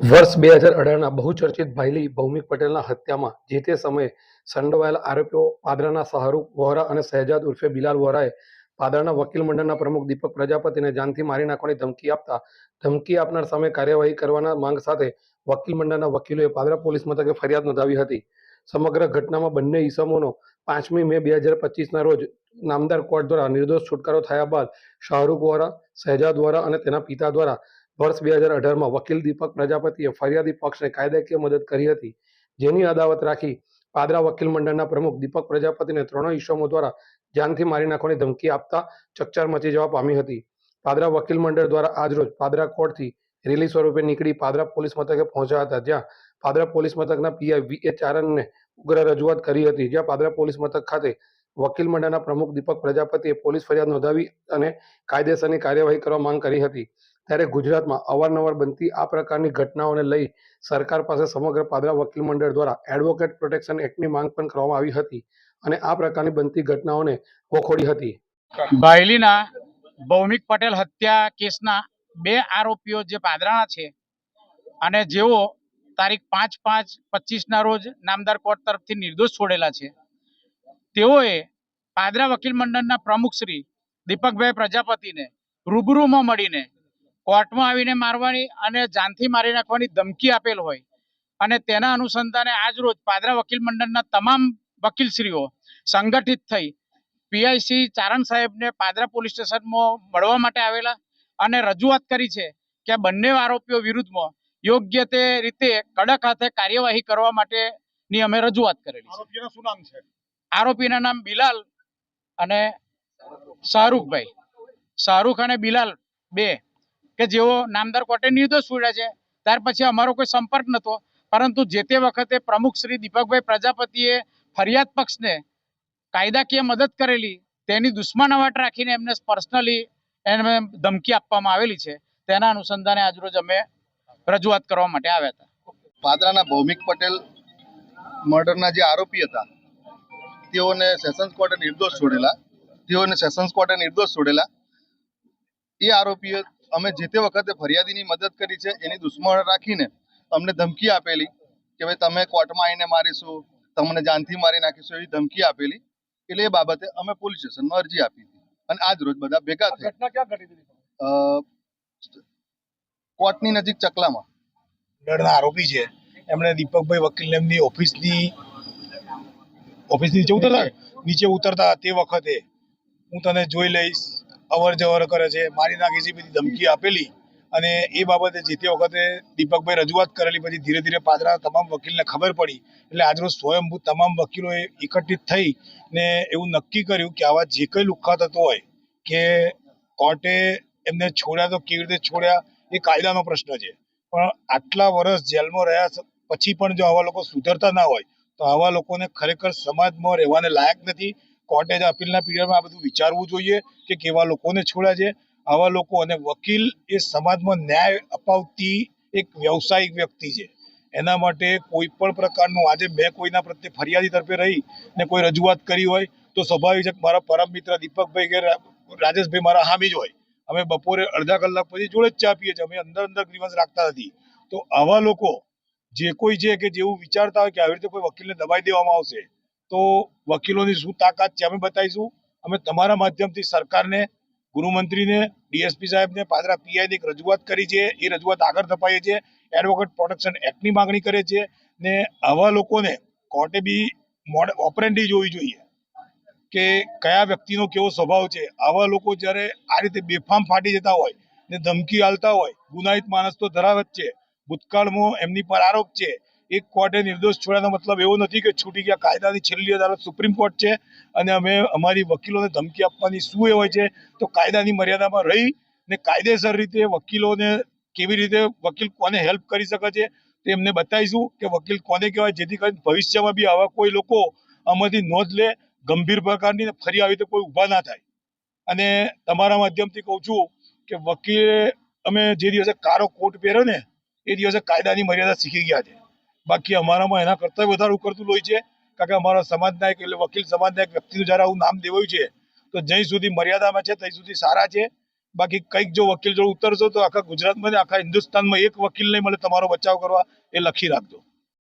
વર્ષ બે હજાર અઢારના બહુચર્ચિત ભાઈલી ભૌમિક પટેલના હત્યામાં જે તે સમયે સંડોવાયેલા આરોપીઓ પાદરાના શાહરૂખ વોહરા અને શહેજાદ ઉર્ફે બિલાલ વોહરાએ પાદરાના વકીલ મંડળના પ્રમુખ દીપક પ્રજાપતિને જાનથી મારી નાખવાની ધમકી આપતા ધમકી આપનાર સામે કાર્યવાહી કરવાના માંગ સાથે વકીલ મંડળના વકીલોએ પાદરા પોલીસ મથકે ફરિયાદ નોંધાવી હતી. સમગ્ર ઘટનામાં બંને ઈસમોનો પાંચમી મે બે હજાર પચીસના રોજ નામદાર કોર્ટ દ્વારા નિર્દોષ છુટકારો થયા બાદ શાહરૂખ વોરા શહેજાદ વોરા અને તેના પિતા દ્વારા વર્ષ બે હજાર અઢારમાં વકીલ દીપક પ્રજાપતિએ ફરિયાદી પક્ષને કાયદાકીય મદદ કરી હતી, જેની અદાવત રાખી પાદરા વકીલ મંડળના પ્રમુખ દીપક પ્રજાપતિને ત્રણેય ઈસમો દ્વારા જાનથી મારી નાખવાની ધમકી આપતા ચકચાર મચી જવા પામી હતી. પાદરા વકીલ મંડળ દ્વારા આજરોજ પાદરા કોર્ટથી રેલી સ્વરૂપે નીકળી પાદરા પોલીસ મથકે પહોંચ્યા હતા, જ્યાં પાદરા પોલીસ મથકના પીઆઈ વી એ ચારણને ઉગ્ર રજૂઆત કરી હતી, જ્યાં પાદરા પોલીસ મથક ખાતે વકીલ મંડળના પ્રમુખ દીપક પ્રજાપતિએ પોલીસ ફરિયાદ નોંધાવી અને કાયદેસરની કાર્યવાહી કરવા માંગ કરી હતી. ત્યારે ગુજરાતમાં અવારનવાર બનતી આ પ્રકારની ઘટનાઓને લઈ સરકાર પાસે સમગ્ર પાદરા વકીલ મંડળ દ્વારા એડવોકેટ પ્રોટેક્શન એક્ટની માંગ પણ કરવામાં આવી હતી અને આ પ્રકારની બનતી ઘટનાઓને વખોડી હતી. ભાયલીના ભૌમિક પટેલ હત્યા કેસના બે આરોપીઓ જે પાદરાના છે અને જેઓ તારીખ પાંચ પાંચ પચીસના રોજ નામદાર કોર્ટ તરફથી નિર્દોષ છોડેલા છે, તેઓએ પાદરા વકીલ મંડળના પ્રમુખ શ્રી દીપકભાઈ પ્રજાપતિને રૂબરૂમાં મળીને કોર્ટમાં આવીને મારવાની અને જાનથી મારી નાખવાની ધમકી આપેલ હોય. અને તેના અનુસંધાને આજ રોજ પાદરા વકીલ મંડળના તમામ વકીલશ્રીઓ સંગઠિત થઈ પીઆઈસી ચારણ સાહેબને પાદરા પોલીસ સ્ટેશનમાં મળવા માટે આવેલા અને રજૂઆત કરી છે કે આ બંને આરોપીઓ વિરુદ્ધમાં યોગ્ય તે રીતે કડક હાથે કાર્યવાહી કરવા માટેની અમે રજૂઆત કરેલી છે. શું નામ છે? આરોપીના નામ બિલાલ અને શાહરૂખભાઈ. શાહરૂખ અને બિલાલ બે. કે જેઓ નામદાર કોર્ટે નિર્દોષ છોડ્યા છે ત્યાર પછી અમારો કોઈ સંપર્ક નહોતો. પરંતુ જે તે વખતે પ્રમુખ શ્રી દીપકભાઈ પ્રજાપતિએ ફરિયાદ પક્ષને કાયદાકીય મદદ કરેલી, તેની દુશ્મનાવટ રાખીને એમને પર્સનલી એને ધમકી આપવામાં આવેલી છે. તેના અનુસંધાને આજરોજ અમે રજૂઆત કરવા માટે આવ્યા હતા. પાદરાના ભૌમિક પટેલ મર્ડરના જે આરોપી હતા, તેઓને સેશન્સ કોર્ટે નિર્દોષ છોડેલા, તેઓને સેશન્સ કોર્ટે નિર્દોષ છોડેલા, એ આરોપીઓ અમે જે તે વખતે ફરિયાદીની મદદ કરી છે એની દુશ્મન રાખીને અમને ધમકી આપેલી કે ભાઈ તમે કોર્ટમાં આવીને મારીશું તમને જાનથી મારી નાખીશું એવી ધમકી આપેલી. એટલે એ બાબતે અમે પોલીસ સ્ટેશનમાં અરજી આપી હતી. અને આજ રોજ બધા ભેગા થઈ ઘટના ક્યાં ઘટી હતી? અ, કોર્ટની નજીક ચકલામાં. દળના આરોપી છે. એમણે દીપકભાઈ વકીલ એમની ઓફિસની ઓફિસની નીચે ઉતરતા? નીચે ઉતરતા તે વખતે. હું તને જોઈ લઈશ. અવર જવર કરે છે, મારી નાખી છે બધી ધમકી આપેલી. અને એ બાબતે જે તે વખતે દીપકભાઈ રજૂઆત કરેલી, પછી ધીરે ધીરે પાદરા તમામ વકીલને ખબર પડી. એટલે આજરોજ સ્વયંભૂ તમામ વકીલોએ એકત્રિત થઈ ને એવું નક્કી કર્યું કે આવા જે કંઈ લુખા થતો હોય કે કોર્ટે એમને છોડ્યા તો કેવી રીતે છોડ્યા, એ કાયદાનો પ્રશ્ન છે. પણ આટલા વર્ષ જેલમાં રહ્યા પછી પણ જો આવા લોકો સુધરતા ના હોય, તો આવા લોકોને ખરેખર સમાજમાં રહેવાને લાયક નથી. કોર્ટે જ અપીલના પીરિયડમાં આ બધું વિચારવું જોઈએ કે કેવા લોકોને છોડ્યા છે. આવા લોકો અને વકીલ એ સમાજમાં ન્યાય અપાવતી એક વ્યવસાયિક વ્યક્તિ છે. એના માટે કોઈ પણ પ્રકારનું આજે મેં કોઈના પ્રત્યે ફરિયાદી તરફે રહી ને કોઈ રજૂઆત કરી હોય તો સ્વાભાવિક છે મારા પરમ મિત્ર દીપકભાઈ કે રાજેશભાઈ મારા હામી જ હોય. અમે બપોરે અડધા કલાક પછી જોડે જ ચા પીએ છીએ. અમે અંદર અંદર ગ્રીવન્સ રાખતા નથી. તો આવા લોકો જે કોઈ છે કે જેવું વિચારતા હોય કે આવી રીતે કોઈ વકીલને દબાઈ દેવામાં આવશે તો વકીલોની શું તાકાત છે અમે બતાવીશું. અમે તમારા માધ્યમથી સરકારને ગૃહમંત્રીને ડીએસપી સાહેબને, પાદરા પીઆઈની રજૂઆત કરી છે. એ રજૂઆત આગળ ધપાઈએ છીએ. એડવોકેટ પ્રોટેક્શન એક્ટની માગણી કરે છે ને આવા લોકોને કોર્ટે બી મોડ, ઓપરેન્ડી જોવી જોઈએ કે કયા વ્યક્તિનો કેવો સ્વભાવ છે. આવા લોકો જ્યારે આ રીતે બેફામ ફાટી જતા હોય ને ધમકી આલતા હોય, ગુનાહિત માણસ તો ધરાવે જ છે. ભૂતકાળમાં એમની પર આરોપ છે. એક કોર્ટે નિર્દોષ છોડ્યાનો મતલબ એવો નથી કે છૂટી ગયા કાયદાની છેલ્લી અદાલત સુપ્રીમ કોર્ટ છે અને અમે અમારી વકીલોને ધમકી આપવાની શું એ હોય છે, તો કાયદાની મર્યાદામાં રહી ને કાયદેસર રીતે વકીલોને કેવી રીતે વકીલ કોને હેલ્પ કરી શકે છે, તે એમને બતાવીશું કે વકીલ કોને કહેવાય, જેથી કરીને ભવિષ્યમાં બી આવા કોઈ લોકો આમાંથી નોંધ લે, ગંભીર પ્રકારની ફરી આવી રીતે કોઈ ઊભા ના થાય. અને તમારા માધ્યમથી કહું છું કે વકીલે અમે જે દિવસે કારો કોટ પહેર્યો ને, એ દિવસે કાયદાની મર્યાદા શીખી ગયા છે. બાકી અમારામાં એના કરતાં વધારે ઉકળતું હોય છે. કારણ કે અમારા સમાજના એક એટલે વકીલ સમાજના એક વ્યક્તિનું જ્યારે આવું નામ દેવાયું છે, તો જ્યાં સુધી મર્યાદામાં છે, ત્યાં સુધી સારા છે. બાકી કંઈક જો વકીલ જોડે ઉતરશો, તો આખા ગુજરાતમાં આખા હિન્દુસ્તાનમાં એક વકીલ નહીં મળે, તમારો બચાવ કરવા એ લખી રાખજો.